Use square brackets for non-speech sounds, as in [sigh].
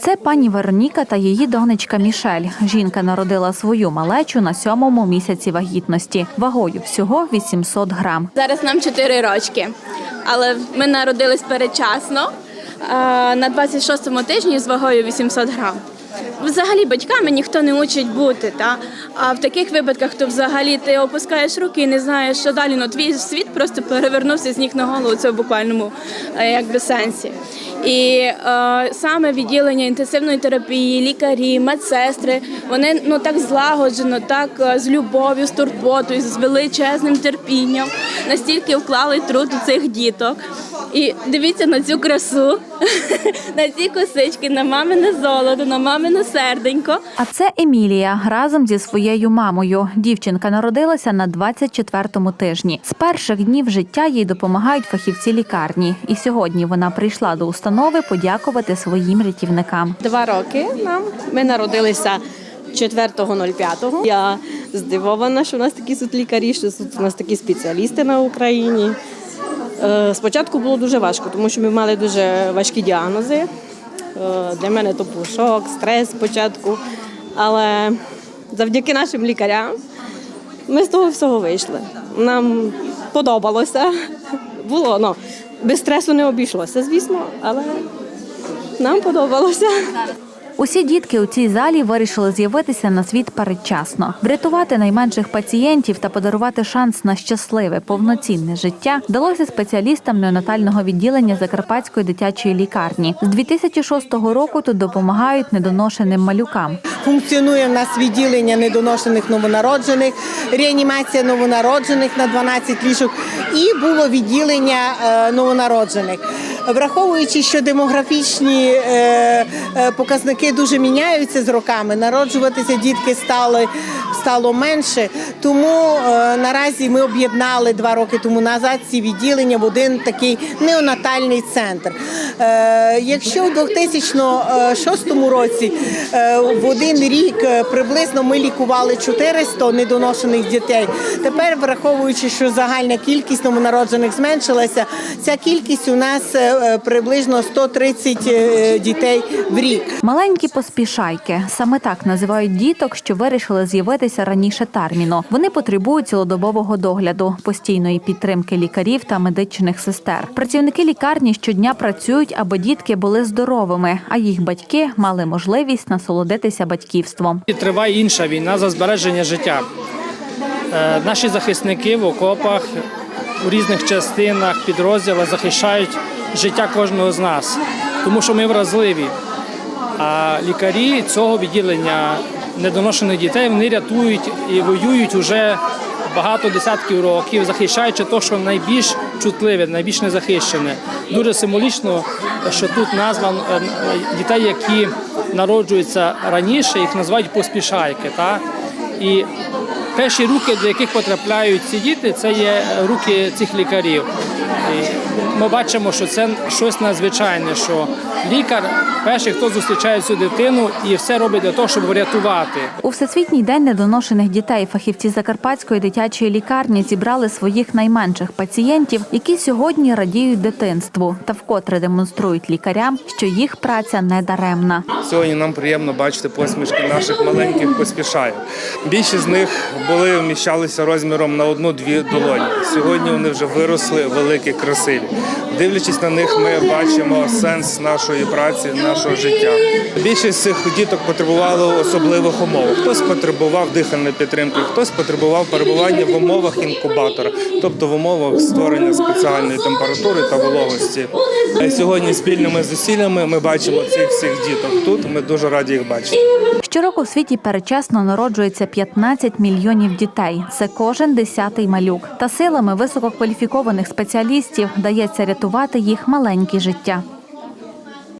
Це пані Вероніка та її донечка Мішель. Жінка народила свою малечу на сьомому місяці вагітності. Вагою всього 800 грам. Зараз нам 4 рочки, але ми народились передчасно на 26-му тижні з вагою 800 грам. Взагалі батьками ніхто не учить бути. Та? А в таких випадках то взагалі ти опускаєш руки і не знаєш, що далі. Ну, твій світ просто перевернувся з ніг на голову. Це в буквальному е, якби сенсі. І е, саме відділення інтенсивної терапії, лікарі, медсестри, вони ну так злагоджено, так е, з любов'ю, з турботою, з величезним терпінням, настільки вклали труд у цих діток. І дивіться на цю красу, [laughs] на ці косички, на мамине золото, на мамине серденько. А це Емілія разом зі своєю мамою. Дівчинка народилася на 24-му тижні. З перших днів життя їй допомагають фахівці лікарні. І сьогодні вона прийшла до установи подякувати своїм рятівникам. Два роки нам. Ми народилися 4.05. Я здивована, що у нас такі тут лікарі, що тут у нас такі спеціалісти на Україні. Е, Спочатку було дуже важко, тому що ми мали дуже важкі діагнози. Е, Для мене то був шок, стрес спочатку. Але завдяки нашим лікарям ми з того всього вийшли. Нам подобалося. Було, ну, без стресу не обійшлося, звісно, але нам подобалося. Усі дітки у цій залі вирішили з'явитися на світ передчасно. Врятувати найменших пацієнтів та подарувати шанс на щасливе, повноцінне життя вдалося спеціалістам неонатального відділення Закарпатської дитячої лікарні. З 2006 року тут допомагають недоношеним малюкам. Функціонує в нас відділення недоношених новонароджених, реанімація новонароджених на 12 ліжок і було відділення е, новонароджених. Враховуючи, що демографічні е, е, показники дуже міняються з роками, народжуватися дітки стали стало менше. Тому е, наразі ми об'єднали два роки тому назад ці відділення в один такий неонатальний центр. Якщо в 2006 році в один рік приблизно ми лікували 400 недоношених дітей, тепер, враховуючи, що загальна кількість новонароджених зменшилася, ця кількість у нас приблизно 130 е, дітей в рік. Маленькі поспішайки саме так називають діток, що вирішили з'явитися раніше терміну. Вони потребують цілодобового догляду, постійної підтримки лікарів та медичних сестер. Працівники лікарні щодня працюють, аби дітки були здоровими, а їх батьки мали можливість насолодитися батьківством. Триває інша війна за збереження життя. Е, Наші захисники в окопах у різних частинах підрозділах захищають життя кожного з нас, тому що ми вразливі. А лікарі цього відділення недоношених дітей вони рятують і воюють уже багато десятків років, захищаючи те, що найбільш чутливе, найбільш незахищене. Дуже символічно, що тут назва е, дітей, які народжуються раніше, їх називають поспішайки. Та? І перші руки, до яких потрапляють ці діти, це є руки цих лікарів. Ми бачимо, що це щось надзвичайне, що лікар перший, хто зустрічає цю дитину і все робить для того, щоб врятувати. У всесвітній день недоношених дітей фахівці Закарпатської дитячої лікарні зібрали своїх найменших пацієнтів, які сьогодні радіють дитинству та вкотре демонструють лікарям, що їх праця не даремна. Сьогодні нам приємно бачити посмішки наших маленьких поспішаїв. Більшість з них були вміщалися розміром на одну-дві долоні. Сьогодні вони вже виросли великі, красиві. Дивлячись на них, ми бачимо сенс нашої праці, нашого життя. Більшість цих діток потребували особливих умов. Хтось потребував дихальної підтримки, хтось потребував перебування в умовах інкубатора, тобто в умовах створення спеціальної температури та вологості. Е, Сьогодні спільними зусиллями ми бачимо цих всіх діток тут. Ми дуже раді їх бачити. Щороку в світі передчасно народжується 15 мільйонів дітей. Це кожен десятий малюк. Та силами висококваліфікованих спеціалістів вдається рятувати їх маленькі життя.